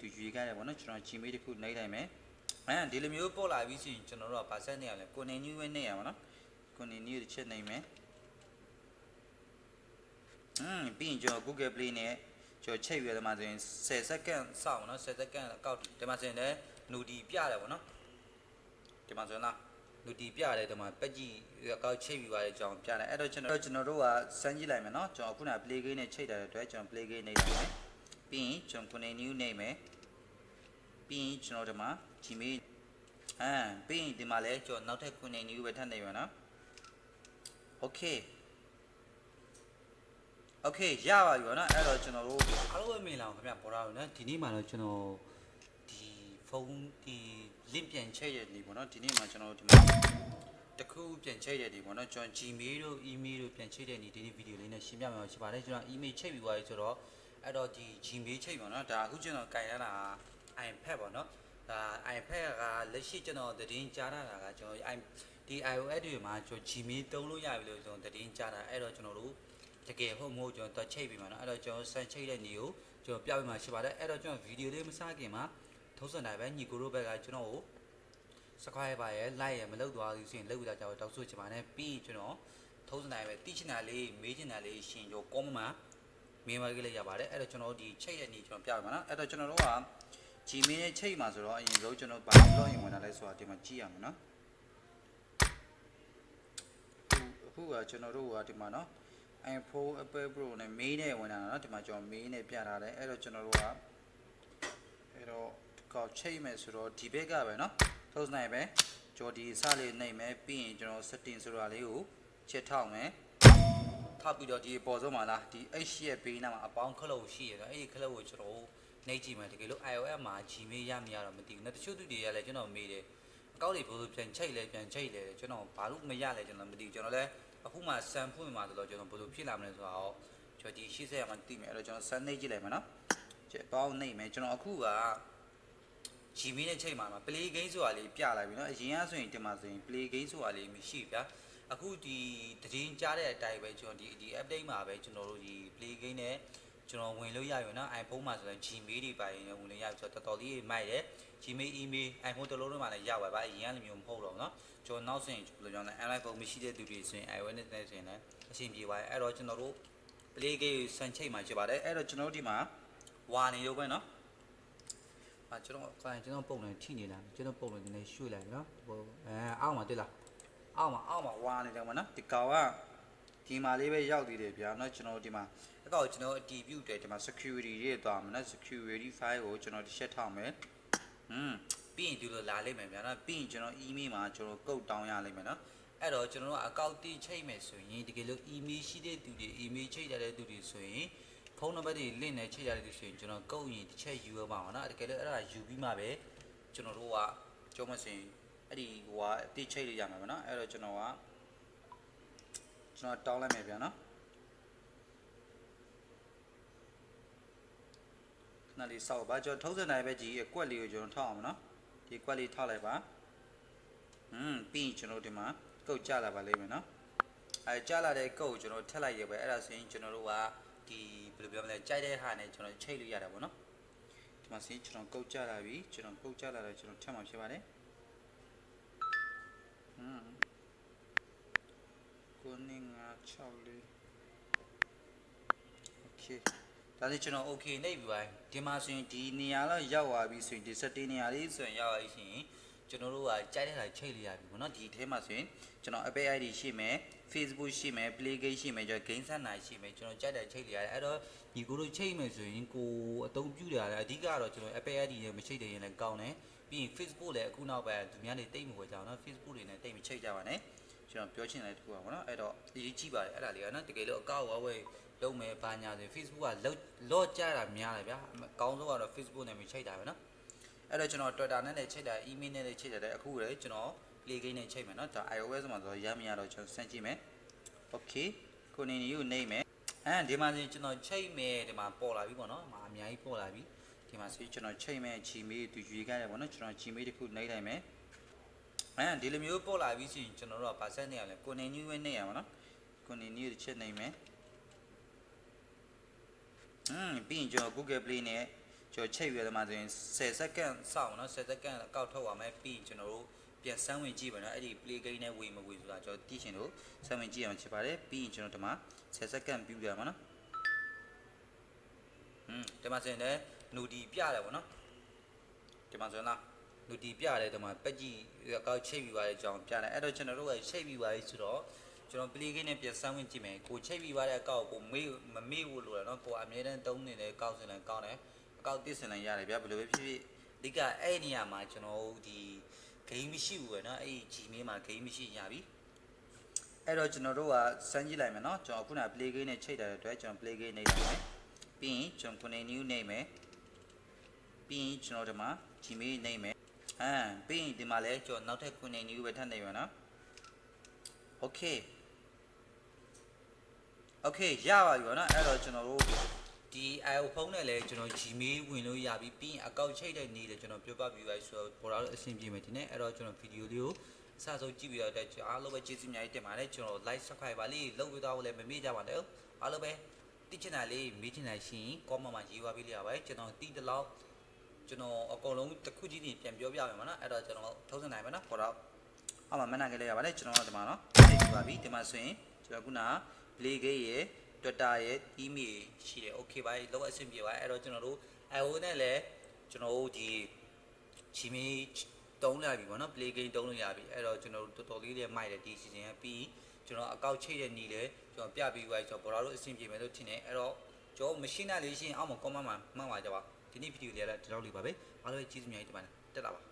သူရွေးခဲ့တယ်ပေါ့နော်ကျွန်တော် Gmail တစ်ခုနှိပ်လိုက်မယ်အဲဒီလိုမျိုးပို့လာပြီးဆိုရင်ကျွန်တော်တို့ကဗာဆက်နေရလဲ continue ပဲနေရပါနော် continue တစ်ချက်နှိပ်မယ်อืมပြီးရင်ကျွန်တော် Google Play နဲ့ကျွန်တော်ချိန်ရတဲ့မှာဆိုရင်10စက္ကန့်စောင့်နော်10စက္ကန့်အကောက်ဒီမှာဆိုရင်လည်း nudi ပြတယ်ပေါ့နော်ဒီမှာဆိုရင်လား nudi ပြတယ်ဒီမှာပက်ကြီးအကောက်ချိန်ပြီးသွားတဲ့အကြောင်းပြတယ်အဲ့တော့ကျွန်တော်ကျွန်တော်တို့ကစမ်းကြည့်လိုက်မယ်နော်ကျွန်တော်ခုန play game နဲ့ချိန်တာတဲ့အတွက်ကျွန်တော် play game နေလိုက်မယ် ပြီးရင်ကျွန်တော် continue နေမယ်ပြီးရင်ကျွန်တော်ဒီမှာ Gmail ဟမ်ပြီးရင်ဒီမှာလည်းကျွန်တော်နောက်ထပ် continue ပဲထပ်နေမယ်နော် okay okay ရပါပြီဗောနော်အဲ့တော့ကျွန်တော်တို့အားလုံးပဲမင်္ဂလာပါခင်ဗျပေါ်လာလို့နော်ဒီနေ့မှာတော့ကျွန်တော်ဒီဖုန်းဒီ link ပြန်ချိန်ရနေဗောနော်ဒီနေ့မှာကျွန်တော်တို့ဒီမှာတခုပြန်ချိန်ရနေဗောနော်ကျွန်တော် Gmail တို့ email တို့ပြန်ချိန်တဲ့နေဒီနေ့ဗီဒီယိုလေးနဲ့ရှင်းပြမှာရှိပါတယ်ကျွန်တော် email ချိန်ပြီးသွားပြီဆိုတော့ အဲ့တော့ဒီ Gmail ချိန်ဗောနော်ဒါအခုကျွန်တော်ကင်ရတာ iPad ဗောနော်ဒါ iPad ကလက်ရှိကျွန်တော်သတင်းကြားရတာကကျွန်တော် i ဒီ iOS တွေမှာကျွန်တော် Gmail သုံးလို့ရပြီလို့ကျွန်တော်သတင်းကြားတာအဲ့တော့ကျွန်တော်တို့တကယ်ဟုတ်မဟုတ်ကျွန်တော်ချိတ်ပြီးမှာနော်အဲ့တော့ကျွန်တော်ဆန်ချိတ်တဲ့နေကိုကျွန်တော်ပြပေးမှာရှိပါတယ်အဲ့တော့ကျွန်တော်ဗီဒီယိုလေးမစခင်မှာထုံးစံတိုင်းပဲညီကိုတို့ဘက်ကကျွန်တော်ကို subscribe ပါရဲ့ like ရဲ့မလုပ်သွားဘူးဆိုရင်လုပ်ပြီးတော့ကျွန်တော်တောက်ဆိုချင်ပါတယ်ပြီးရင်ကျွန်တော်ထုံးစံတိုင်းပဲတိချင်တာလေးမေးချင်တာလေးရှင်ကျွန်တော် comment မှာ မေးမခဲ့လိုက်ရပါတယ်အဲ့တော့ကျွန်တော်တို့ဒီချိတ်ရဲ့နေကျွန်တော်ပြပါမယ်နော်အဲ့တော့ကျွန်တော်တို့က Gmail နဲ့ချိတ်မှာဆိုတော့အရင်ဆုံးကျွန်တော်ဘာ login ဝင်လာလဲဆိုတာဒီမှာကြည့်ရမယ်နော်အခုကကျွန်တော်တို့ကဒီမှာနော် iPhone Apple Pro နဲ့ main နဲ့ဝင်လာတာနော်ဒီမှာကျွန်တော် main နဲ့ပြထားတယ်အဲ့တော့ကျွန်တော်တို့ကအဲ့တော့ကောက်ချိတ်မယ်ဆိုတော့ဒီဘက်ကပဲနော်ထုတ်နိုင်ပဲကျွန်တော်ဒီအစလေးနိုင်မယ်ပြီးရင်ကျွန်တော် setting ဆိုတာလေးကိုချက်ထောက်မယ် ထောက်ပြီးတော့ဒီအပေါ်ဆုံးမှာလားဒီ H ရဲ့ဘေးနားမှာအပေါင်းခလုတ်ရှိရတော့အဲ့ဒီခလုတ်ကိုကျွန်တော်နှိပ်ကြည့်မယ်တကယ်လို့ iOS မှာ Gmail ရမရတော့မသိဘူး။တချို့သူတွေကလည်းကျွန်တော်မေးတယ်အကောက်တွေဘယ်လိုပြန်ချိတ်လဲပြန်ချိတ်လဲကျွန်တော်ဘာလို့မရလဲကျွန်တော်မသိဘူးကျွန်တော်လည်းအခုမှဆန်ဖွင့်မှာဆိုတော့ကျွန်တော်ဘယ်လိုဖြစ်လာမလဲဆိုတော့ကျွန်တော်ဒီ80ရမှသိမယ်အဲ့တော့ကျွန်တော်ဆန်နှိပ်ကြည့်လိုက်မယ်နော်ကျပေါင်းနှိပ်မယ်ကျွန်တော်အခုက Gmail နဲ့ချိန်မှာမှာ play game ဆိုတာလေးပြလိုက်ပြီနော်အရင်ကဆိုရင်ဒီမှာဆိုရင် play game ဆိုတာလေးမရှိဗျာ အခုဒီတရင်ကြားတဲ့အတိုင်းပဲကျွန်တော်ဒီဒီ update မှာပဲကျွန်တော်တို့ဒီ play game နဲ့ကျွန်တော်ဝင်လို့ရပြီနော် iPhone မှာဆိုရင် Gmail တွေပါရင်ဝင်လို့ရပြီဆိုတော့တော်တော်လေးမိုက်တယ် Gmail email iPhone တစ်လုံးလုံးမှာလည်းရပါပါအရင်ကလည်းမျိုးမဟုတ်တော့နော်ကျွန်တော်နောက်ဆိုရင်ဘယ်လိုကြောင့်လဲ Android phone မရှိတဲ့သူတွေဆိုရင် iOS နဲ့ဆိုရင်လည်းအဆင်ပြေပါတယ်အဲ့တော့ကျွန်တော်တို့ play game စံချိတ်မှာဖြစ်ပါတယ်အဲ့တော့ကျွန်တော်တို့ဒီမှာဝါနေရုပ်ပဲနော်အာကျွန်တော်ခိုင်းကျွန်တော်ပုံနဲ့ထိနေလားကျွန်တော်ပုံနဲ့နည်းနည်းရွှေ့လိုက်နော်ဟိုအဲအောက်မှာတွေ့လား အောက်မှာအောက်မှာဝါနေတယ်မနော်ဒီကောင်ကဒီမှာလေးပဲရောက်သေးတယ်ဗျာနော်ကျွန်တော်ဒီမှာအကောက်ကျွန်တော်အတီးပြုတ်တယ်ဒီမှာ security တွေသွားမှာနော် security file ကိုကျွန်တော်ဒီချက်ထောက်မယ်อืมပြီးရင်ဒီလိုလာလိမ့်မယ်ဗျာနော်ပြီးရင်ကျွန်တော် email မှာကျွန်တော်ကုတ်တောင်းရလိမ့်မယ်နော်အဲ့တော့ကျွန်တော်တို့အကောက်တိချိတ်မယ်ဆိုရင်တကယ်လို့ email ရှိတဲ့သူတွေ email ချိတ်ရတဲ့သူတွေဆိုရင်ဖုန်းနံပါတ်တွေ link နဲ့ချိတ်ရတဲ့သူဆိုရင်ကျွန်တော်ကုတ်ရင်တစ်ချက်ယူရမှာပါနော်တကယ်လို့အဲ့ဒါယူပြီးမှပဲကျွန်တော်တို့ကကြောမစင် အဲ့ဒီဟိုကအတိချိတ်လို့ရမှာပါနော်အဲ့တော့ကျွန်တော်ကကျွန်တော်တောင်းလိုက်မယ်ဗျာနော်ခဏလေးစောက်ပါကျွန်တော်ထုံးစံတိုင်းပဲကြီးအကွက်လေးကိုကျွန်တော်ထောက်အောင်နော်ဒီကွက်လေးထောက်လိုက်ပါอืมပြီးရင်ကျွန်တော်ဒီမှာကုတ်ကြလာပါလိမ့်မယ်နော်အဲကြလာတဲ့ကုတ်ကိုကျွန်တော်ထက်လိုက်ရပဲအဲ့ဒါဆိုရင်ကျွန်တော်တို့ကဒီဘယ်လိုပြောမလဲကြိုက်တဲ့ဟာနဲ့ကျွန်တော်ချိတ်လို့ရတာပေါ့နော်ဒီမှာစီကျွန်တော်ကုတ်ကြလာပြီကျွန်တော်ကုတ်ကြလာတော့ကျွန်တော်ထက်မှာဖြစ်ပါတယ် 64 Okay ဒါဆိုကျွန်တော် okay နေပြီပါဒီမှာဆိုရင်ဒီနေရာလောက်ရောက်သွားပြီဆိုရင်ဒီ17နေရာလေးဆိုရင်ရောက်သွားပြီဆိုရင်ကျွန်တော်တို့ကကြိုက်တဲ့ဟာချိတ်လိုက်ရပြီပေါ့နော်ဒီအထဲမှာဆိုရင်ကျွန်တော် Apple ID ရှိမယ် Facebook ရှိမယ် Playgate ရှိမယ်ကျွန်တော် Game Center ရှိမယ်ကျွန်တော်ကြိုက်တဲ့ချိတ်လိုက်ရတယ်အဲ့တော့ညီကိုတို့ချိတ်မယ်ဆိုရင်ကိုအသုံးပြုတာလည်းအဓိကတော့ကျွန်တော် Apple ID နဲ့မချိတ်တဲ့ရင်လည်းကောင်းတယ်ပြီးရင် Facebook လည်းအခုနောက်ပိုင်းသူများတွေတိတ်မဝယ်ကြအောင်နော် Facebook တွေနဲ့တိတ်မချိတ်ကြပါနဲ့ ကျွန်တော်ပြောချင်တဲ့တခုပါဗောနော်အဲ့တော့အရေးကြီးပါတယ်အဲ့ဒါလေးကနော်တကယ်လို့အကောက်ဝဝဲလုံးမယ်ဘာညာဆို Facebook ကလော့ကြတာများတယ်ဗျာအကောင်းဆုံးကတော့ Facebook နဲ့ပဲချိန်တာပဲနော်အဲ့တော့ကျွန်တော် Twitter နဲ့လည်းချိန်တာ email နဲ့လည်းချိန်တယ်အခုလည်းကျွန်တော် play game နဲ့ချိန်မယ်နော်ဒါ iOS မှာဆိုရမ်းမရတော့ကျွန်တော်စမ်းကြည့်မယ် okay ကိုနေနေကိုနေမယ်အဲဒီမှာဆိုကျွန်တော်ချိန်မယ်ဒီမှာပေါ်လာပြီပေါ့နော်အများကြီးပေါ်လာပြီဒီမှာဆိုကျွန်တော်ချိန်မယ်ချီမေးသူရွေးခဲ့တယ်ပေါ့နော်ကျွန်တော်ချီမေးတစ်ခုနှိပ်လိုက်မယ် အဲဒီလိုမျိုးပေါ်လာပြီဆိုရင်ကျွန်တော်တို့ကဗာဆက်နေရလဲကိုနေနေဝဲနေရပါတော့ကိုနေနေတစ်ချက်နှိပ်မယ်อืมပြီးရင်ကျွန်တော် Google Play နဲ့ကျွန်တော်ချိတ်ပြီးတော့မှဆိုရင်10စက္ကန့်စောင့်နော်10စက္ကန့်အကောက်ထုတ်ရမယ်ပြီးရင်ကျွန်တော်တို့ပြန်စမ်းဝင်ကြည့်ပါနော်အဲ့ဒီ play game နဲ့ဝေမဝေဆိုတာကျွန်တော်သိချင်လို့စမ်းဝင်ကြည့်အောင်ဖြစ်ပါတယ်ပြီးရင်ကျွန်တော်ဒီမှာ10စက္ကန့်ပြီးပြရမှာနော်ဟွန်းဒီမှာဆိုရင်လည်းနူဒီပြတယ်ဗောနော်ဒီမှာဆိုရင်လား လူတီပြတယ်ဒီမှာပက်ကြီးကောက်ချိတ်ပြီးပါတဲ့အကြောင်းပြတယ်အဲ့တော့ကျွန်တော်တို့ကချိတ်ပြီးပါပြီဆိုတော့ကျွန်တော် play game နဲ့ပြန်စမ်းဝင်ကြည့်မယ်ကိုချိတ်ပြီးပါတဲ့အကောက်ကိုမေးမမေးဘူးလို့လားနော်ကိုအမြဲတမ်းသုံးနေတယ်ကောက်စင်လည်းကောက်တယ်အကောက်တစ်စင်လည်းရတယ်ဗျာဘယ်လိုပဲဖြစ်ဖြစ်အဓိကအဲ့နေရာမှာကျွန်တော်ဒီ game မရှိဘူးပဲနော်အဲ့ဒီ G မေးမှာ game မရှိရပြီအဲ့တော့ကျွန်တော်တို့ကစမ်းကြည့်လိုက်မယ်နော်ကျွန်တော်ခုန play game နဲ့ချိတ်တဲ့အတွက်ကျွန်တော် play game နေလိုက်မယ်ပြီးရင်ကျွန်တော် new name မယ်ပြီးရင်ကျွန်တော်ဒီမှာ Gmail နေမယ် ဟမ်ပြီးရင်ဒီမှာလဲကျွန်တော်နောက်ထပ် connect new ပဲထပ်နေမယ်เนาะ okay okay ရပါပြီဗောနော်အဲ့တော့ကျွန်တော်တို့ဒီ IO ဖုန်းနဲ့လည်းကျွန်တော် Gmail ဝင်လို့ရပြီပြီးရင်အကောင့်ချိတ်တဲ့နေ့လည်းကျွန်တော်ပြောပြပြီးပါဆိုတော့ပေါ်လာတော့အဆင်ပြေမယ်ဒီနေ့အဲ့တော့ကျွန်တော်ဗီဒီယိုလေးကိုအစဆုံးကြည့်ပြီးတော့တဲ့အားလုံးပဲကျေးဇူးအများကြီးတင်ပါတယ်ကျွန်တော် like subscribe ပါလေးလုပ်ပြီးတော့လည်းမမေ့ကြပါနဲ့အားလုံးပဲတိချင်တာလေးမေးချင်တာရှိရင် comment မှာရေးပါပေးလိုက်ရပါတယ်ကျွန်တော်တီးတလောက် ကျွန်တော်အကုန်လုံးတစ်ခုချင်းစီပြန်ပြောပြမယ်မနော်အဲ့တော့ကျွန်တော်ထုံးစံနိုင်မယ်နော်ပေါ်တော့အောက်မှာမနာခဲ့လိုက်ရပါတယ်ကျွန်တော်တို့ဒီမှာနော်ချိန်ပြပါပြီဒီမှာဆိုရင်ကျွန်တော်ခုန play game ရဲ့ Twitter ရဲ့ email ရှိတယ် okay ပါလောက်အဆင်ပြေပါအဲ့တော့ကျွန်တော်တို့ IO နဲ့လည်းကျွန်တော်တို့ဒီ Gmail တုံးလာပြီပေါ့နော် play game တုံးလို့ရပြီအဲ့တော့ကျွန်တော်တို့တော်တော်လေးလေးမိုက်တယ်ဒီ season ကပြီးကျွန်တော်အကောက်ချိတ်တဲ့ညီလဲကျွန်တော်ပြပြီးသွားဆိုတော့ဘော်လာတို့အဆင်ပြေမယ်လို့ထင်တယ်အဲ့တော့ကျွန်တော် machine နဲ့လေးရှိရင်အောက်မှာ comment မှာမှတ်ပါကြပါ ဒီနေ့ဗီဒီယိုလေးလည်းဒီလောက်လေးပါပဲအားလုံးကျေးဇူးများကြီးတင်ပါတယ်တက်လာပါ